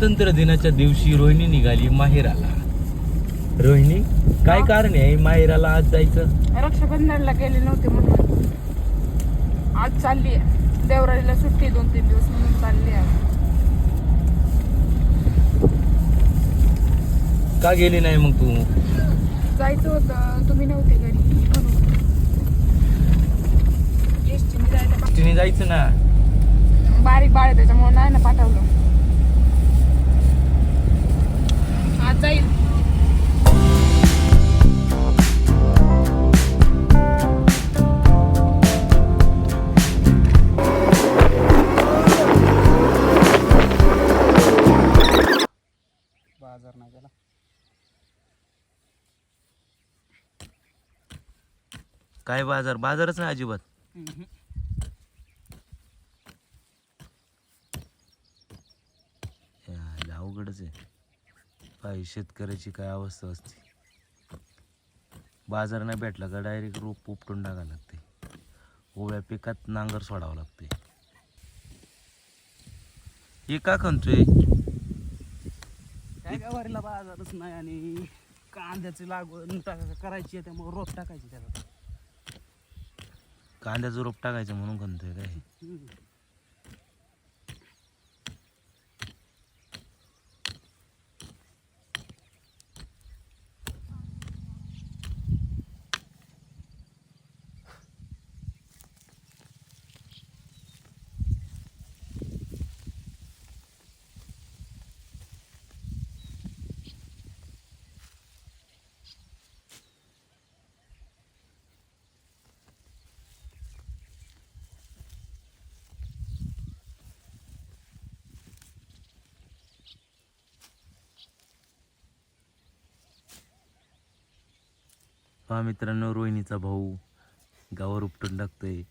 स्वातंत्र्य दिनाच्या दिवशी रोहिणी निघाली माहेराला. रोहिणी काय कारण आहे माहेराला आज जायचं? रक्षाबंधनला गेले नव्हते म्हणून. आज चालली आहे. देवरालीला सुट्टी आहे दोन तीन दिवस म्हणून चालली आहे. का गेली नाही मग तू? जायचं होतं. तुम्ही नव्हते घरी. म्हणून. एसटीने तिने जायचं ना? बारीक बाळ आहे त्याच्यामुळे नाही ना पाठवलं आज जाईल. बाजार नाही गेला. काय बाजार? बाजारच नाही अजिबात. अवघडच आहे. पाय शेतकऱ्याची काय अवस्था असते? बाजार नाही भेटला का डायरेक्ट रोप उपटून टाकावं लागते. उभ्या पिकात नांगर सोडावं लागते. हे का खणतोय? काय गवारीला बाजारच नाही आणि कांद्याची लागवड टाका- करायची आहे त्यामुळे रोप टाकायची त्याला. कांद्याचं रोप टाकायचं म्हणून खणतोय काय? पहा मित्रांनो रोहिणीचा भाऊ गावावर उपटून टाकतोय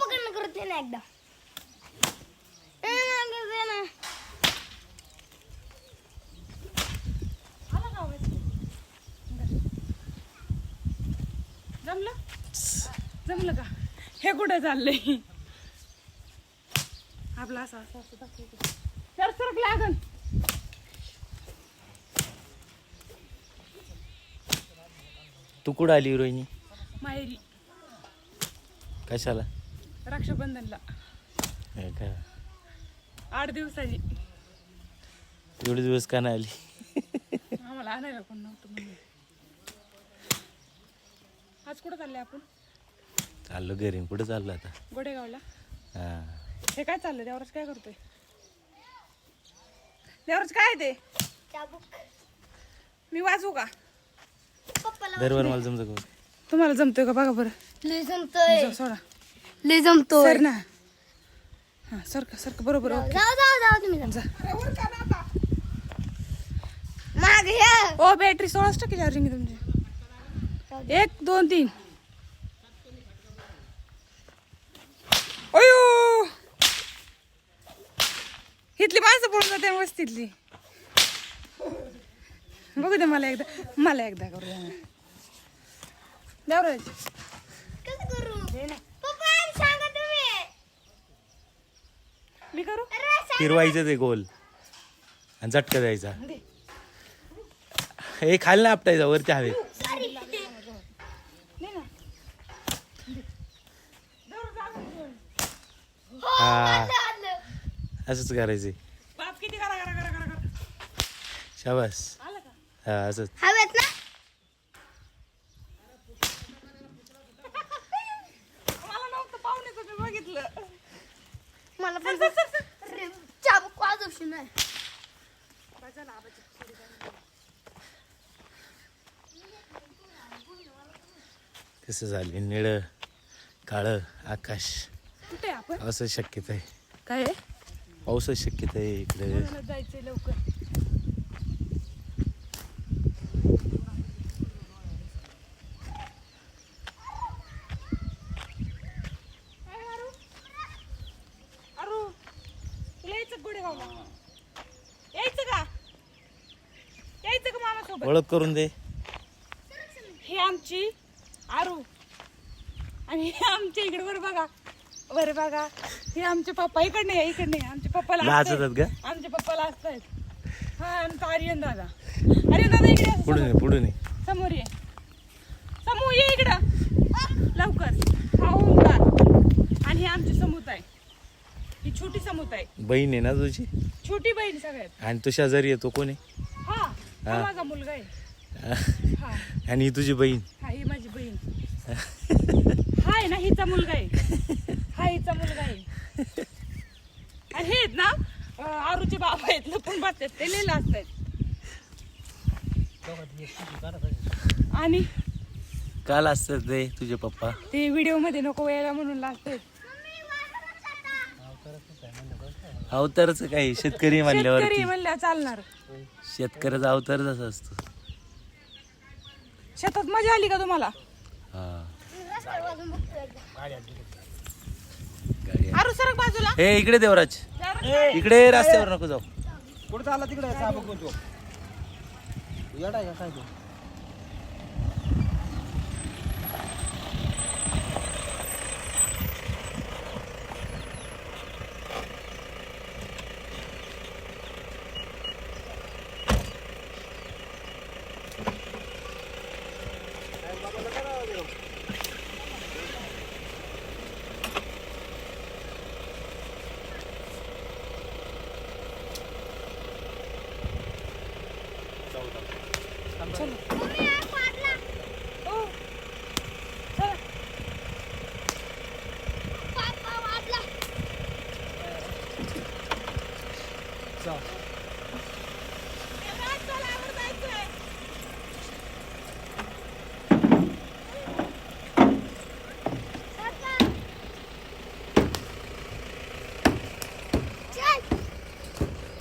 पकडणं करते ना एकदा ए, मागे दे ना. जमलं जमलं का? हे कुठे चाललंय? आपला असं असं असं तर सरक लागन. तू कुठं आली रोहिणी माहेरी. कशाला? रक्षाबंधनला. हे का आठ दिवसाची. एवढे दिवस का नाही आली? आम्हाला आणायला कोण नव्हतं म्हणून. आज कुठं चाललंय आपण? चाललो घरी. कुठं चाललो आता? गोडेगावला? हा. हे काय चाललंय? देवराज काय करतोय? देवराज काय आहे ते? चाबूक. मी वाचू का? पप्पाला दरबार मला जमतं का? तुम्हाला जमतोय का? बघा बरं. लय जमतोय. सोडा. लय जमतोय. सर ना. हा सरका सरका बरोबर जाऊ ओके. जाऊ जाऊ तुम्ही जा. माग हे ओ बॅटरी सोळाच टक्के चार्जिंग आहे तुमची. एक दोन तीन. अयो! इथली माणसं पडून जाते वस्तीतली. बघू दे मला एकदा मला एकदा करू द्या ना. देवराज कसं करू? पप्पा सांगा तुम्ही. मी करू? अरे सांग. फिरवायचं ते गोल. आणि झटका द्यायचा. हे खाली ना आपटायचा वरती हवेत. असंच करायचंय किती शाबास. कस असंच. बघितलं. मला पण कसं झाले? निळं काळं आकाश. आपण असं शक्यता आहे. काय आहे? पाऊसच शक्यता आहे इकडे. मला जायचंय लवकर. अरू. तुला यायचं गोडेगावला यायचं का? यायचं का मामा सोबत ओळख करून दे. ही आमची आरू आणि हे आमच्या इकडे वर बघा. वर बघा. हे आमचे पप्पा इकडे नाही इकडे नाही आमचे पप्पाला लाजतात का? आमच्या पप्पाला असतायत हा आमचा आर्यन दादा. आर्यन दादा इकडे. पुढे नाही पुढे नाही. समोर ये. समू ये इकडं. लवकर. हा ओंकार आणि हे आमची समूत आहे. ही छोटी समूत आहे. बहीण आहे ना तुझी? छोटी बहीण सगळ्यात. आणि तो शेजारी येतो कोणी हा हा. हा. माझा मुलगा आहे. हा. आणि ही तुझी बहीण? हा ही माझी बहीण. हा आहे ना हिचा मुलगा आहे. हा हिचा मुलगा आहे. आणि हे आहेत ना आरूचे बाबा आहेत लपून बसतात ते लिहिलं असतात आणि काल असतात ते तुझे पप्पा. ते व्हिडिओमध्ये नको यायला म्हणून लागतात अवतारच काही शेतकरी म्हणल्यावरती. म्हणल्या चालणार. शेतकऱ्याचा अवतारच असा असतो. शेतात मजा आली का तुम्हाला? हा. सरक बाजूला. हे इकडे देवराज. इकडे रस्त्यावर नको जाऊ. कुठं चालला तिकडे? चहा बघून तो येडा आहे का काय तो?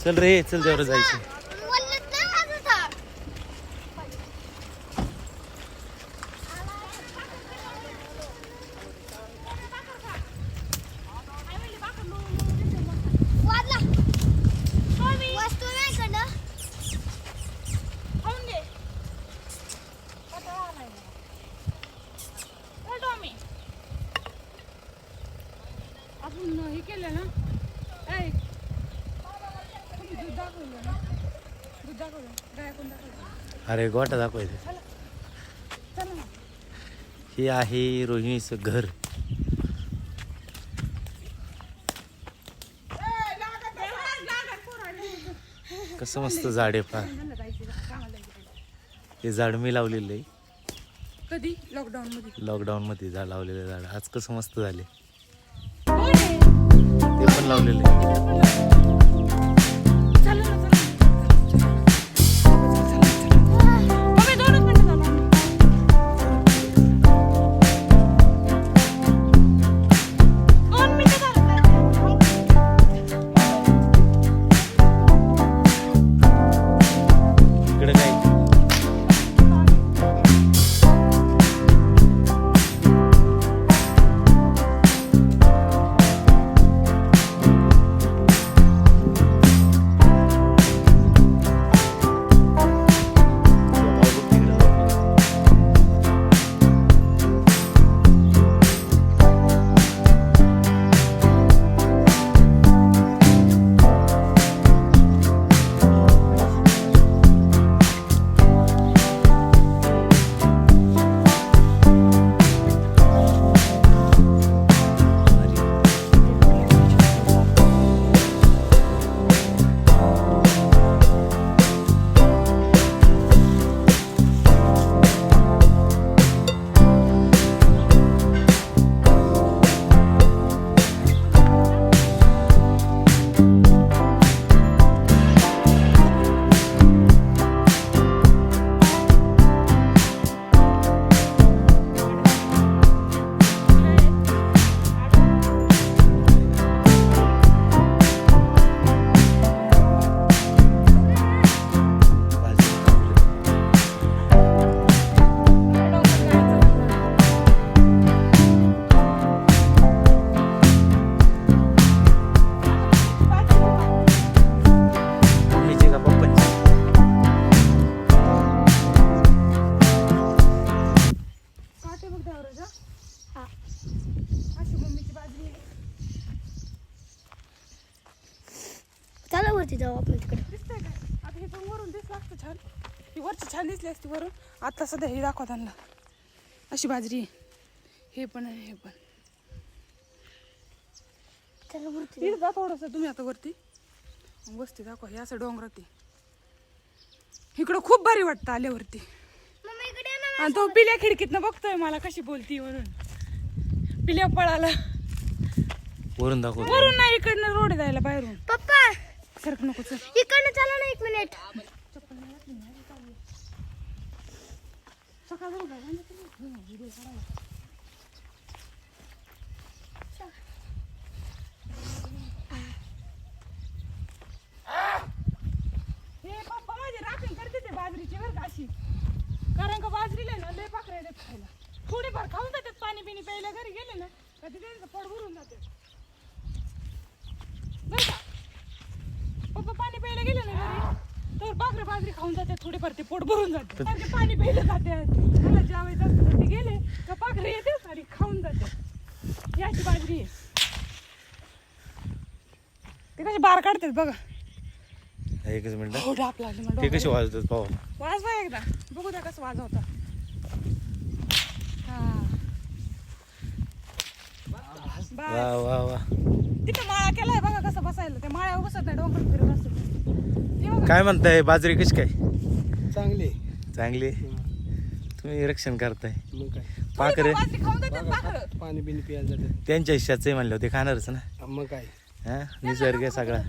चल रे चल देवर जायचं वल्लत नाही माझं झाड. वाजला. वस्तू नाही इकडं. खाऊन घे कंटाळा आलाय मला. चल टॉमी. आपण हे केलं ना ऐ तुम्ही दूध दाखवलं ना दूध दाखवलं गाय कोण दाखवलं अरे गोटा दाखवायचं हे आहे रोहिणीचं घर. कसं मस्त झाड आहे पहा हे झाड मी लावलेलं आहे. कधी? लॉकडाऊन मध्ये लॉकडाऊन मध्ये झाड लावलेलं झाड. आज कसं मस्त झाले. ते पण लावलेलं आहे. हा. अशी मम्मीची बाजरी चला वरती जाऊ इकडे आता हे पण वरून छान. ही वरची छान दिसली वरून. सध्या हे दाखवा त्यांना. अशी बाजरी हे पण आहे हे पण. तुम्ही आता वरती. मग वस्ती दाखवा. हे असं डोंगराती इकडं खूप भारी वाटतं आल्यावरती. आणि तो पिल्या खिडकीतनं बघतोय मला कशी बोलती म्हणून पिल्या पळाला. वरून दाखवतो वरून नाही इकडनं रोड जायला बाहेरून. पप्पा! सरक नको चल. इकडनं चला ना एक मिनिट. सकाळ बरोबर आहे, म्हणजे तुम्ही- हं, व्हिडिओ काढायला. हे पप्पा माझे राखण करते ते बाजरीची बरं का अशी कारण का बाजरीला ना लय पाखरं येतात खायला थोडीफार खाऊन जातात पाणी बिणी प्यायला घरी गेले ना कधी त्यांचं पोट भरून जाते बरं का पप्पा पाणी प्यायला गेले ना घरी तर पाखरे बाजरी खाऊन जाते थोडीफार ते पोट भरून जाते. सारखे पाणी प्यायला जाते. मला जेवायचं असतं ते गेले का पाखरे येते आणि खाऊन जाते. याची बाजरी ते कसे बार काढतात बघा. एकच मिनिट. हो डाप लागली मला ते कसे. वाजवतात पाहू. वाजवा एकदा. बघू द्या कसं वाजवता. हा. वा वा वा. तिथं माळा केलाय बघा कसं बसायला. त्या माळ्यावर बसत नाही डोंगर फिरत असतो ते बघा. काय म्हणताय? बाजरी कशी काय? चांगले. चांगली? तुम्ही रक्षण करताय. मग काय? पाखरे? थोडीफार बाजरी खाऊन जातात पाखरं. पाणी बिनी प्यायला जातात. त्यांच्या हिश्श्याचं आहे म्हणलं ते खाणारच ना. मग काय? हा निसर्ग आहे सगळा.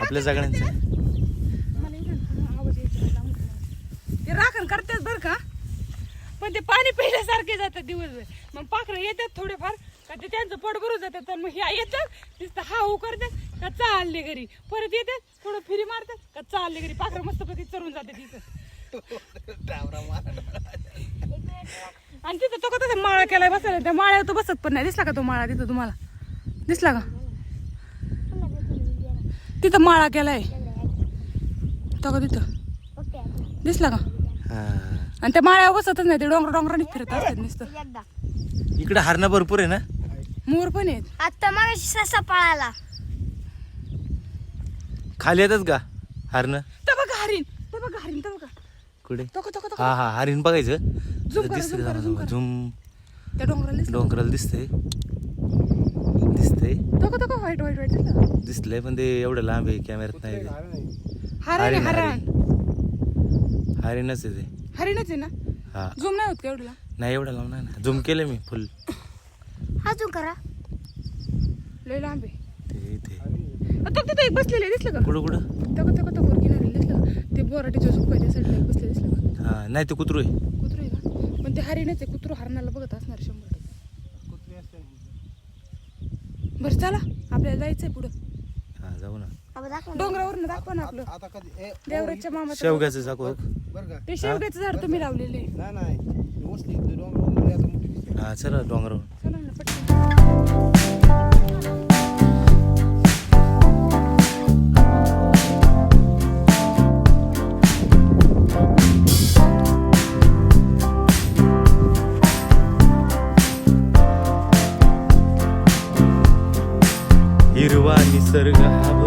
आपल्या सगळ्यांचा. मला इकडून थोडा आवाज यायचा नाही, लांब ठेवा. ते राखण करतात बरं का? पण ते पाणी पिण्यासारखे जातात दिवसभर. मग पाखरं येतात थोडेफार का ते त्यांचं पोट भरून जातात. तर मग ह्या येतात नुसतं हा हो करतात का चालले घरी. परत येतात थोडं फिरी मारतात का चालले घरी. पाखरं मस्तपैकी चरून जाते तिथं आणि तिथं तो का तसा माळा केलाय बसायला. त्या माळ्यावर तो बसत पण नाही. दिसला का तो माळा तिथं तुम्हाला? दिसला का? तिथं माळा केलाय. तो का तिथं? दिसला का? हा. आणि त्या माळ्यावर बसतच नाही. ते डोंगर डोंगराने फिरत असतात नुसतं. इकडे हरणं भरपूर आहे ना? मोर पण आहेत. आता मग ससा पळाला. खाली येतात का हरणं? तर बघा हरिण तर बघा हरिण तर बघा कुठे. हा हा हरिण बघायचं. Zoom करा, दिसतंय zoom करा, जरा zoom जरा. करा. झुम. त्या डोंगराला दिसलं डोंगराला दिसतंय. दिसतंय. तो का तो का व्हाईट व्हाईट व्हाईट दिसलं का? दिसलंय पण ते एवढं लांब आहे कॅमेऱ्यात नाही ते. हरण हरिण, हरण हरिणच आहे ते. हरिणच आहे ना? हा. झूम नाही होत का एवढला नाही एवढं लांब नाही ना. झुम केलं मी फुल. अजून करा. लय लांब आहे. तो तिथं एक बसलेले दिसलं का? कुठं कुठं? तो का तो का तो वर किनारे दिसलं का? ते बोराटीच्या झोप त्या साईडला एक बसले दिसलं का? हा नाही ते कुत्रू आहे. कुत्रू आहे का? पण ते हरिणच आहे कुत्रू हरणाला बघत असणार शंभर टक्के. बरं चला आपल्याला जायचंय पुढं. हा जाऊ ना. अब दाखव ना. डोंगरावरून दाखवा ना आपलं. आता कधी ए, देवराजच्या मामाचं शेवग्याचं दाखव बरं का? ते शेवग्याचं झाड तुम्ही लावलेले. नाही नाही. वसली डोंगर आता मोठी दिसते. हा चला डोंगरावर चला ना पटकन. tergahap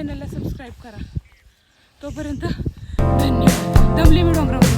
चॅनलला सबस्क्राईब करा. तोपर्यंत धन्यवाद. दमली मी डोंगरावर.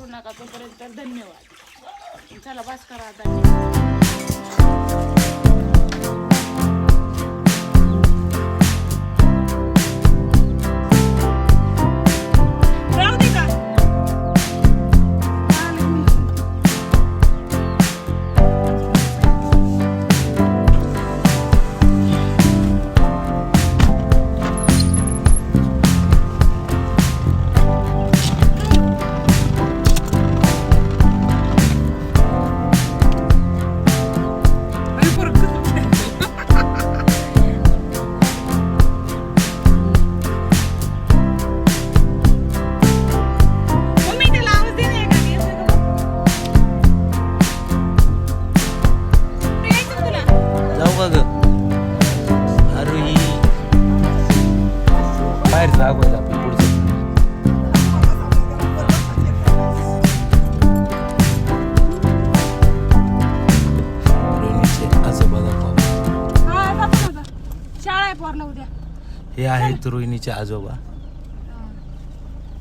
विसरू नका तोपर्यंत धन्यवाद. चला बस करा आता ayah itu ini cak azoba.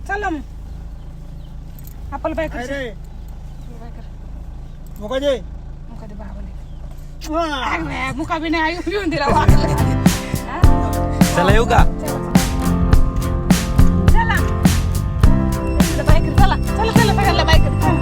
Salam. Apal baik? kerja. Muka je. Muka di bawah ni. Wah. Muka bini ayu pun tidak wajar. Salam juga. Lebih baik. Baik.